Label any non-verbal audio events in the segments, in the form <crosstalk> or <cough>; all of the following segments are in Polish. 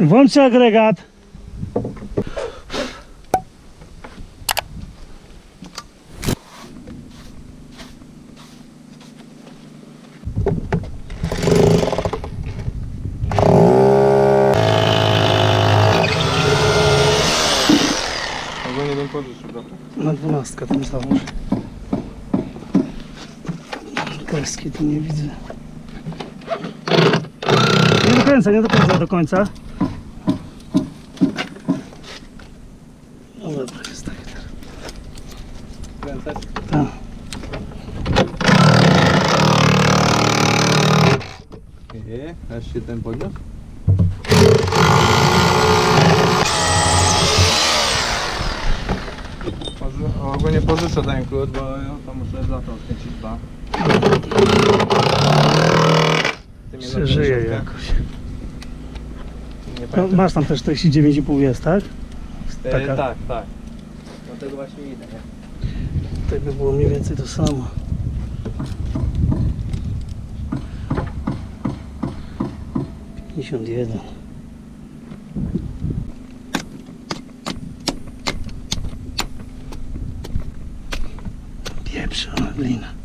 Włączcie agregat. Ogólnie bym pożyczył, dobra. Na dwunastkę tam załóż. Kreski tu nie widzę. Nie do końca, nie do końca, do końca. No dobra, jest tak. Kręcać? Tak. Aż się ten podniósł? Ogólnie pożyczę ten klucz, bo ja to muszę za to skręcić dwa. 50, jakoś. Nie No, pamiętam. masz tam też 49,5 jest, tak? E, taka- Tak, tak. Dlatego właśnie idę, nie? Tutaj by było mniej więcej to samo. Pięćdziesiąt jeden. Pieprzona glina.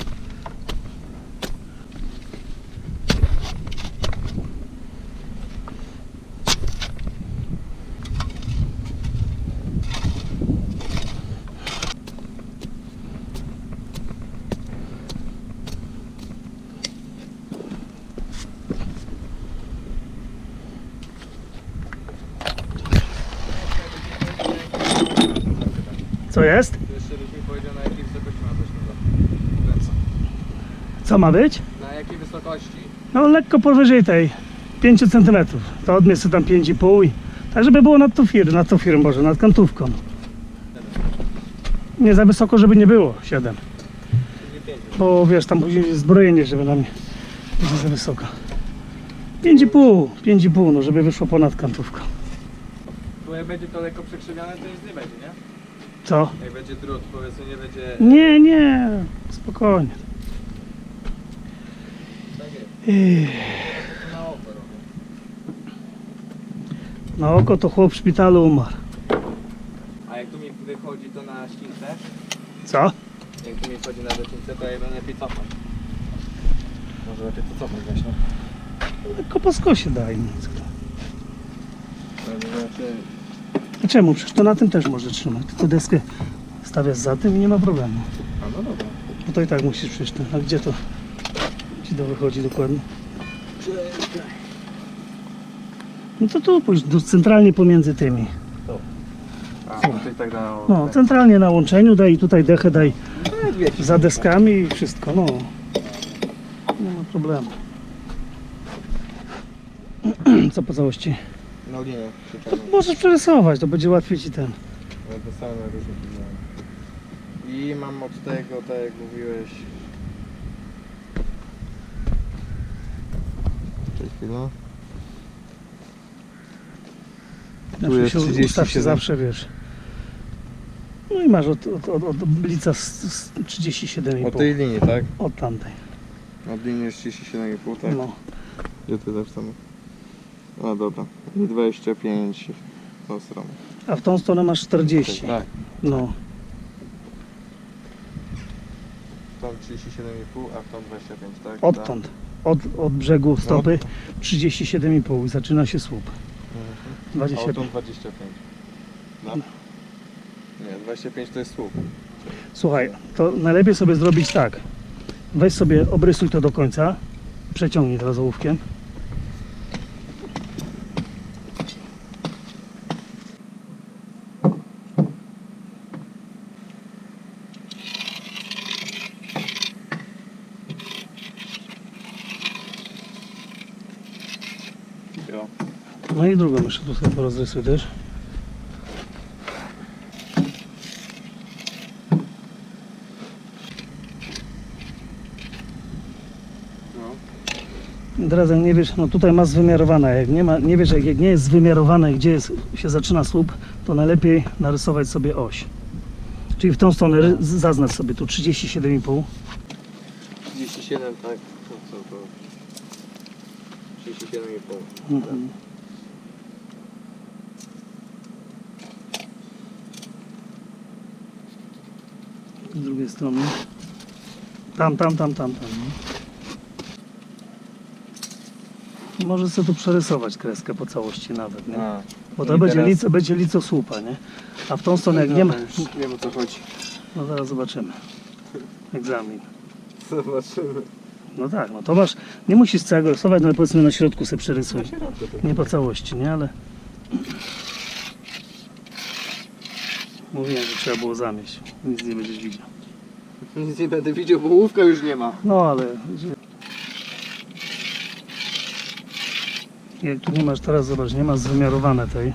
Co jest? To jeszcze byś mi powiedział na jakiej wysokości ma być tego kręca. Co ma być? Na jakiej wysokości? No lekko powyżej tej 5 cm. To odmierz sobie tam 5,5 i tak żeby było nad tą firmą, nad tą firmą może, nad kantówką. Nie za wysoko, żeby nie było 7. Nie 5. Bo wiesz, tam później jest zbrojenie, żeby nam nie za wysoko. 5,5, 5,5, no żeby wyszło ponad kantówką. Bo jak będzie to lekko przekrzywiane, to nic nie będzie, nie? Co? Jak będzie drut, powiedzmy nie będzie... Nie, nie, spokojnie. Na oko to chłop w szpitalu umarł. A jak tu mi wychodzi to na ścince, Co? jak tu mi wchodzi na docince, to ja będę lepiej cofać. Może lepiej to cofnąć właśnie. Lekko po skosie daj. no. Znaczy, A czemu? Przecież to na tym też może trzymać. Tylko deskę stawiasz za tym i nie ma problemu. a no dobra. Bo to i tak musisz ten. A gdzie to to wychodzi dokładnie? No to tu pójdź, do, centralnie pomiędzy tymi. A, tak. No, centralnie na łączeniu daj i tutaj dechę daj wiecie. za deskami i wszystko, no. Nie ma problemu. <clears throat> Co po całości? No linię To przyczepną. możesz przerysować, to będzie łatwiej ci ten. Dostałem na różne. I mam od tego, tak jak mówiłeś... Cześć chwila. Znaczy jest się ustaw się 37. zawsze, wiesz. No i masz od, od, od, od blica z, z 37,5. Od tej linii, tak? Od tamtej. Od linii jest 37,5, tak? No. Gdzie ty zapisamy? A dobra. I 25 w tą stronę. A w tą stronę masz 40. Tak. No. Tam 37,5, a w tą 25, tak? Tak. Odtąd. Od, od brzegu stopy 37,5 i zaczyna się słup. Mhm. A 25. odtąd 25. No. Nie, 25 to jest słup. Słuchaj, to najlepiej sobie zrobić tak. Weź sobie, obrysuj to do końca. Przeciągnij teraz ołówkiem. Tu sobie rozrysuj też. No. Teraz jak nie wiesz, no tutaj masz wymiarowane, jak nie, ma, nie wiesz, jak, jak nie jest wymiarowane, gdzie jest, się zaczyna słup, to najlepiej narysować sobie oś. Czyli w tą stronę zaznacz sobie tu 37,5. 37, tak? To co to? 37,5. Mhm. Z drugiej strony. Tam, tam, tam, tam, tam. no. Może sobie tu przerysować kreskę po całości nawet, nie? A. Bo to będzie, teraz- lico, będzie lico słupa, nie? A w tą stronę jak nie ma... No, już wiem o co chodzi. No zaraz zobaczymy. Egzamin. Zobaczymy. No tak, no to masz... Nie musisz całego rysować, no ale powiedzmy na środku sobie przerysuj. Nie po całości, nie? Ale... Mówiłem, że trzeba było zamieść. Nic nie będziesz widział. Nic nie będę widział, bo łówka już nie ma. No ale... Jak tu nie masz teraz, zobacz, nie masz zwymiarowane tej.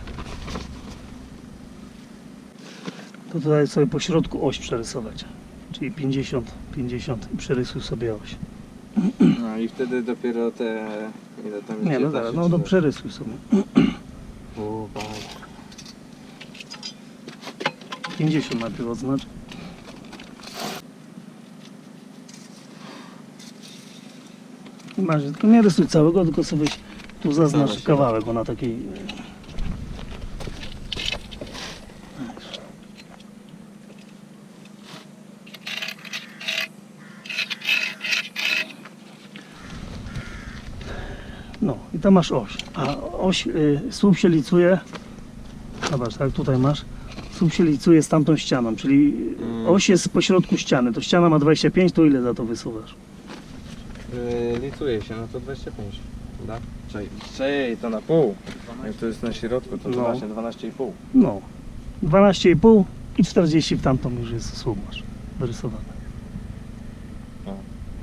To tutaj sobie po środku oś przerysować. Czyli 50, 50 i przerysuj sobie oś. No i wtedy dopiero te... Ile tam Nie, no 19 zaraz, no coś. przerysuj sobie. O. 50 najpierw odznacz. I Masz, tylko nie rysuj całego, tylko sobie tu zaznacz kawałek, bo na takiej... No i tam masz oś. A oś, y, słup się licuje. Zobacz, tak tutaj masz. Słup się licuje z tamtą ścianą, czyli Mm. oś jest po środku ściany. To ściana ma 25, to ile za to wysuwasz? Yy, licuje się, no to 25. Da? Czej, to na pół. Jak to jest na środku, to No. no. właśnie 12,5. No, 12,5 i 40 w tamtą już jest słup masz wyrysowane. O.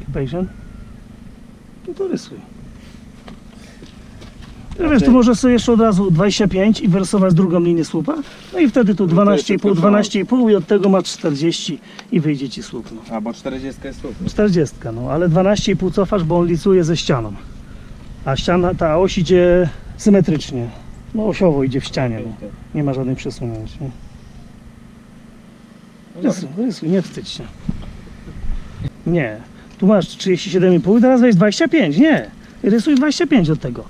Occupation? No to rysuj. A wiesz, ty- tu możesz sobie jeszcze od razu 25 i wyrysować drugą linię słupa. No i wtedy tu No to 12,5, jest tylko 12,5 i od tego masz 40 i wyjdzie ci słup. No. A, bo 40 jest słup. 40, no ale 12,5 cofasz, bo on licuje ze ścianą. A ściana, ta oś idzie symetrycznie. No osiowo idzie w ścianie. No. Nie ma żadnych przesunięć. Nie? Rysuj, rysuj, nie wstydź się. Nie. Tu masz 37,5 i teraz weź 25. Nie. Rysuj 25 od tego.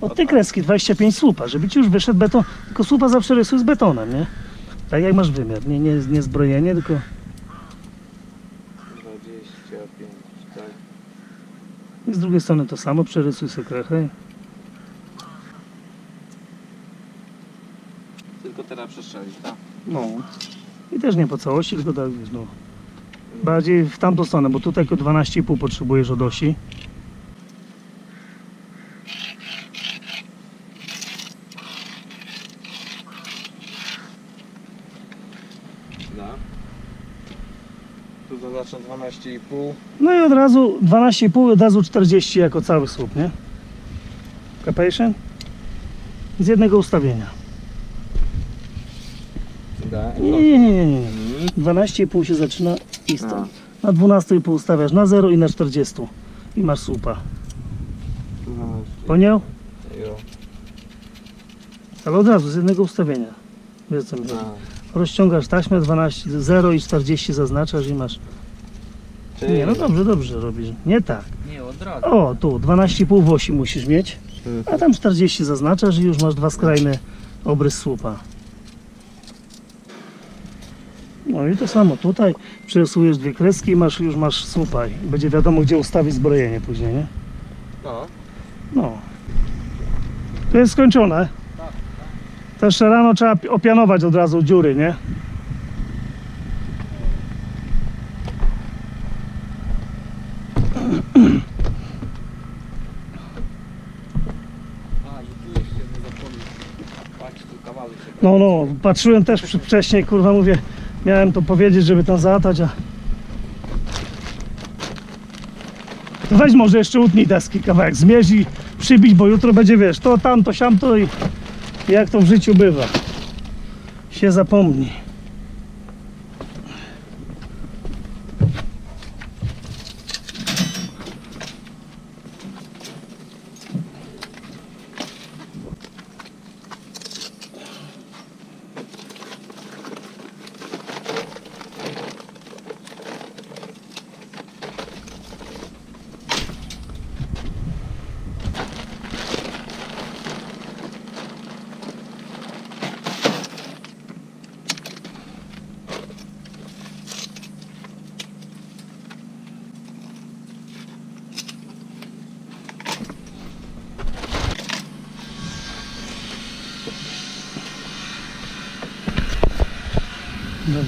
Od tej kreski 25 słupa, żeby ci już wyszedł beton. Tylko słupa zawsze rysuj z betonem, nie? Tak jak masz wymiar. Nie, nie, nie zbrojenie, tylko 25, tak. i z drugiej strony to samo. Przerysuj sobie krechę. Tylko teraz przestrzelić, tak? No. I też nie po całości, tylko tak wiesz, no. Bardziej w tamtą stronę, bo tutaj tylko 12,5 potrzebujesz od osi. Da. Tu zaznaczę 12,5. No i od razu 12,5 od razu 40 jako cały słup, nie? Capation? Z jednego ustawienia. Da. Nie, nie, nie, nie, nie. Mhm. 12,5 się zaczyna i stąd. Na 12,5 ustawiasz na 0 i na 40. I masz słupa. Ponieł? Jo. Ale od razu z jednego ustawienia. Wiesz co mi chodzi? Rozciągasz taśmę 12, 0 i 40 zaznaczasz i masz. Czyli- Nie, no dobrze, dobrze robisz. Nie tak. Nie, od razu. O, tu 12,5 w osi musisz mieć. A tam 40 zaznaczasz i już masz dwa skrajne obrys słupa. No i to samo tutaj przerysujesz dwie kreski i masz, już masz słupa i będzie wiadomo gdzie ustawić zbrojenie później, nie? No. No. To jest skończone. To jeszcze rano trzeba pi- opianować od razu dziury, nie? A, i tu jeszcze nie zapomnij. Patrz, tu kawałek się No, no, patrzyłem też przy- wcześniej, kurwa, mówię, miałem to powiedzieć, żeby tam zaatać, a... To weź może jeszcze utnij deski kawałek, zmierz i przybić, bo jutro będzie, wiesz, to tamto, siamto i jak to w życiu bywa. Się zapomni.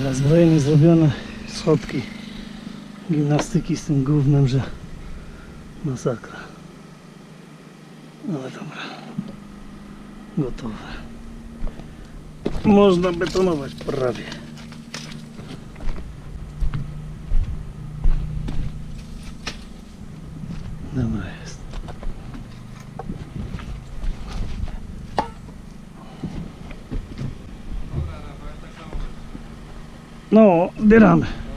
Dobra, zbrojenie zrobione, schodki, gimnastyki z tym gównem, że masakra. Ale dobra, gotowe. Można betonować prawie. Dobra jest. No, bieramy. Jutro,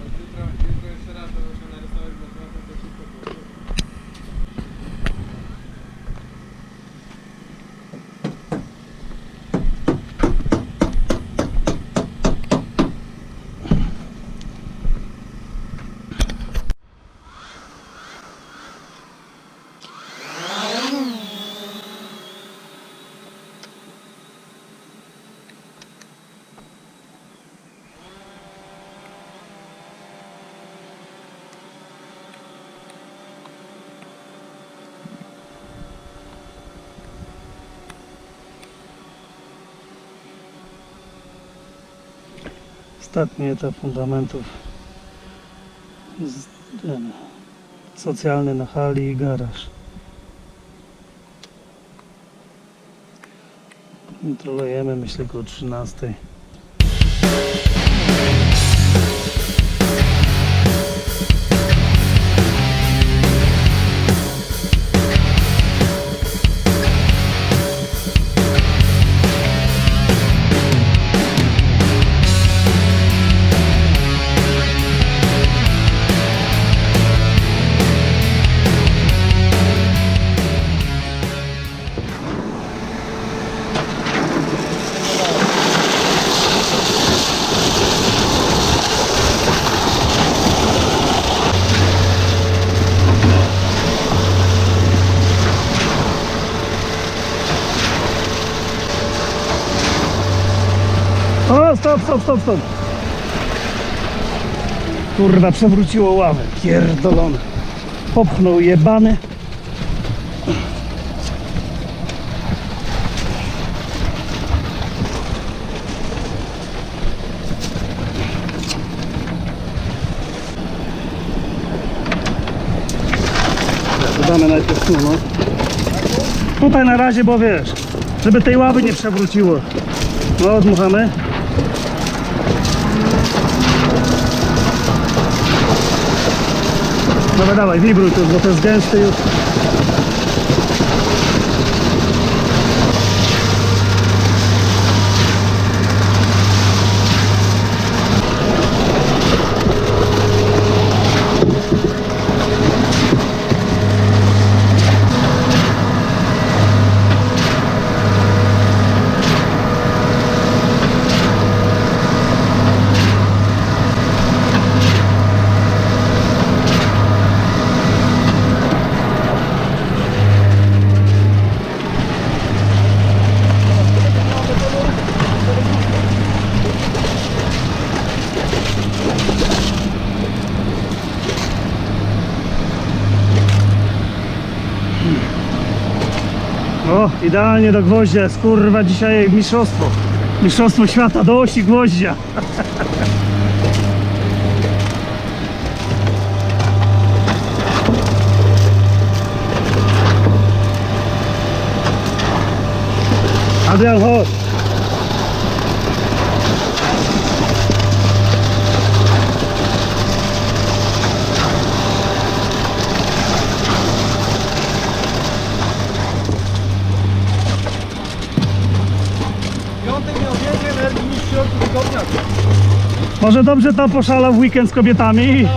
Ostatni etap fundamentów. Socjalny na hali i garaż. Jutro lejemy, myślę, około 13. stop, stop. Kurwa, przewróciło ławę. Pierdolone. Popchnął jebany. Dodamy najpierw tu, no. Tutaj na razie, bo wiesz, żeby tej ławy nie przewróciło. No, odmuchamy. Dobra, dawaj, wibruj tu, bo to jest gęsty już. O, idealnie do gwoździa jest, kurwa, dzisiaj mistrzostwo. Mistrzostwo świata do osi gwoździa. Adrian, chodź. Piątek miał więcej energii niż w środku tygodnia. Może dobrze tam poszalał w weekend z kobietami?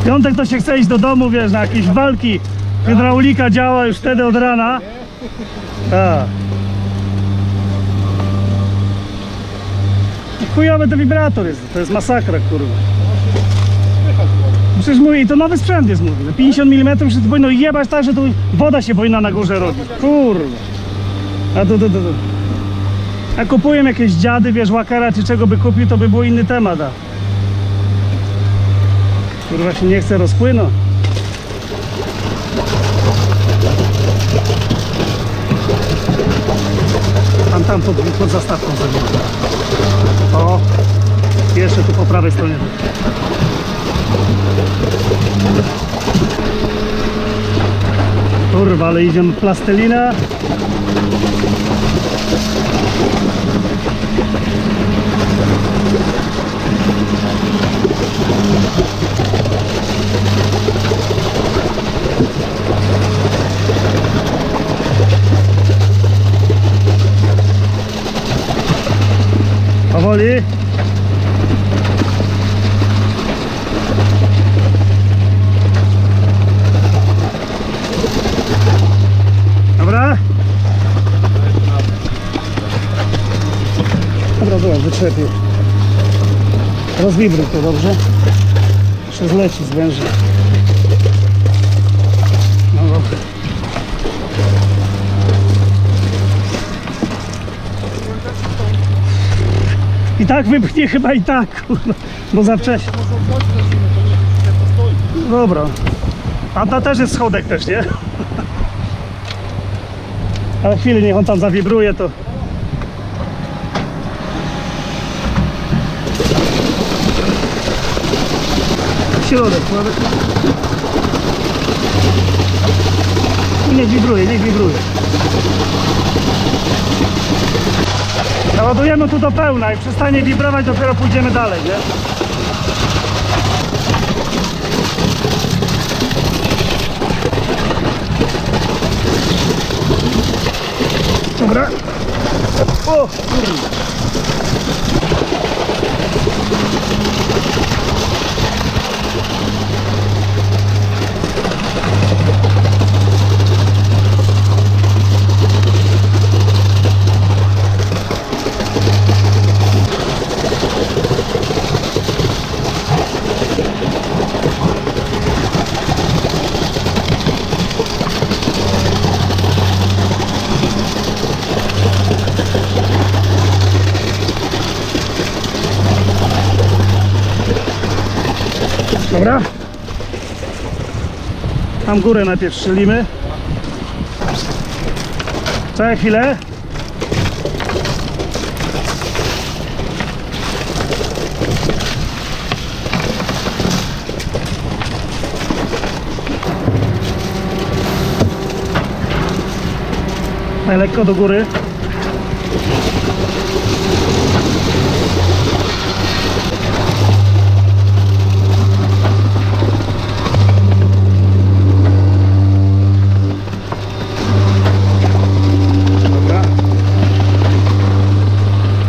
W Piątek to się chce iść do domu, wiesz, na jakieś walki. Hydraulika działa już wtedy od rana. Tak. Chujowy to wibrator jest, to jest masakra, kurwa. Przecież mówię, to nowy sprzęt jest, mówię. 50 mm się powinno jebać tak, że tu woda się powinna na górze robić. Kurwa. A to, to, to, to. A kupuję jakieś dziady, wiesz, łakara czy czego by kupił, to by był inny temat. A. Kurwa się nie chce rozpłynąć. tam pod, pod zastawką zrobimy. O, jeszcze tu po prawej stronie. Kurwa, ale idziemy plastelina. Powoli. Dobra? Wyczepię. Rozwibruj to dobrze. Jeszcze zleci z węży. No dobra. I tak wypchnie chyba i tak, bo za wcześnie. Dobra. A ta też jest schodek też, nie? <laughs> Ale chwilę niech on tam zawibruje, to... Środek, środek. I niech wibruje, niech wibruje. Naładujemy tu do pełna i przestanie wibrować, dopiero pójdziemy dalej, nie? Dobra. O, kurde. Dobra. Tam górę najpierw strzelimy. Czekaj chwilę. Lekko do góry. Dobra.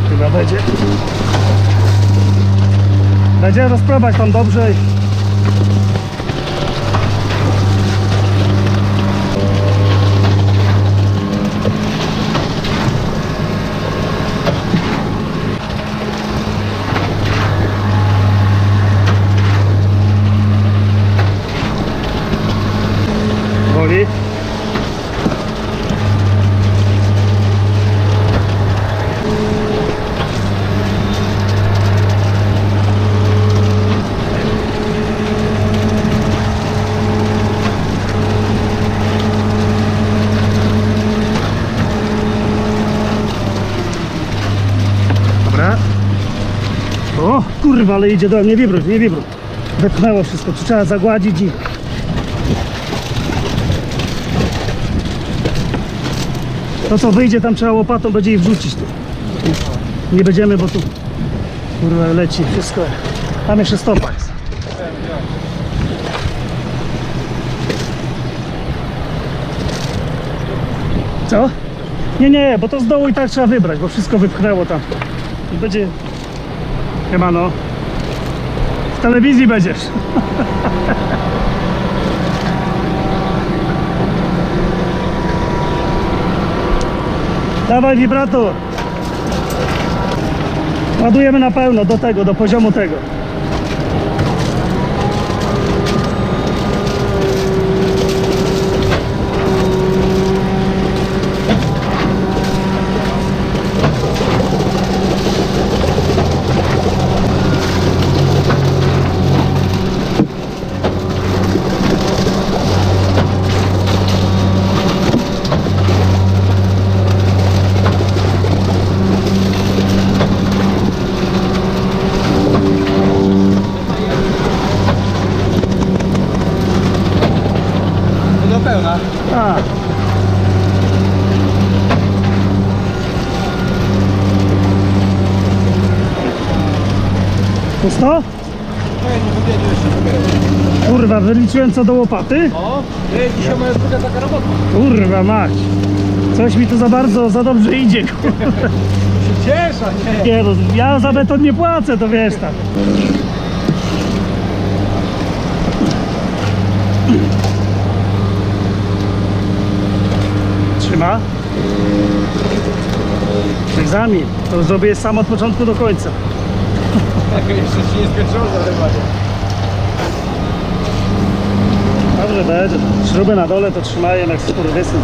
Chyba będzie. Będzie rozprawać tam dobrze. i- Woli. Dobra. O, kurwa, ale idzie do mnie, wibruj, nie wibruj. Wepchnęło wszystko, trzeba zagładzić i... To co wyjdzie tam trzeba łopatą będzie ich wrzucić tu. Nie będziemy, bo tu kurwa leci wszystko. Tam jeszcze stopa jest. Co? Nie, nie, bo to z dołu i tak trzeba wybrać, bo wszystko wypchnęło tam. I będzie... Chyba no. W telewizji będziesz. Dawaj wibrator. Ładujemy na pełno do tego, do poziomu tego. Wyliczyłem co do łopaty? O, jest dzisiaj moja druga taka robota. Kurwa mać. Coś mi tu za bardzo, za dobrze idzie. Się cieszę, nie? Nie no, ja za beton nie płacę, to wiesz tak. Trzyma. Egzamin. To zrobię sam od początku do końca. Tak, <laughs> jeszcze się nie skończyło zalewanie. Dobrze będzie. Śrubę na dole to trzymają jak skurwysyn.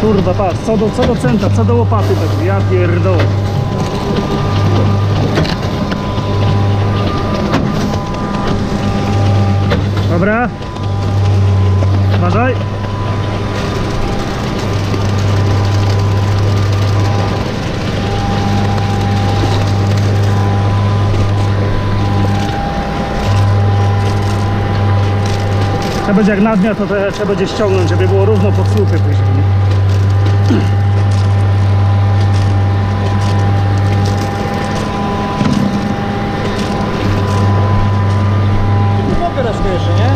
Kurwa, patrz, co do, co do centa, co do łopaty będzie, ja pierdolę. Dobra. Uważaj. Trzeba będzie jak nadmiar, to trzeba będzie ściągnąć, żeby było równo pod słupy później. nie? Mogę raz jeszcze, nie?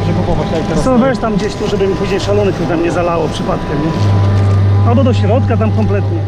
Muszę kupować tak teraz. Co weź tam gdzieś tu, żeby mi później szalonych tam nie zalało przypadkiem, nie? Albo do środka tam kompletnie.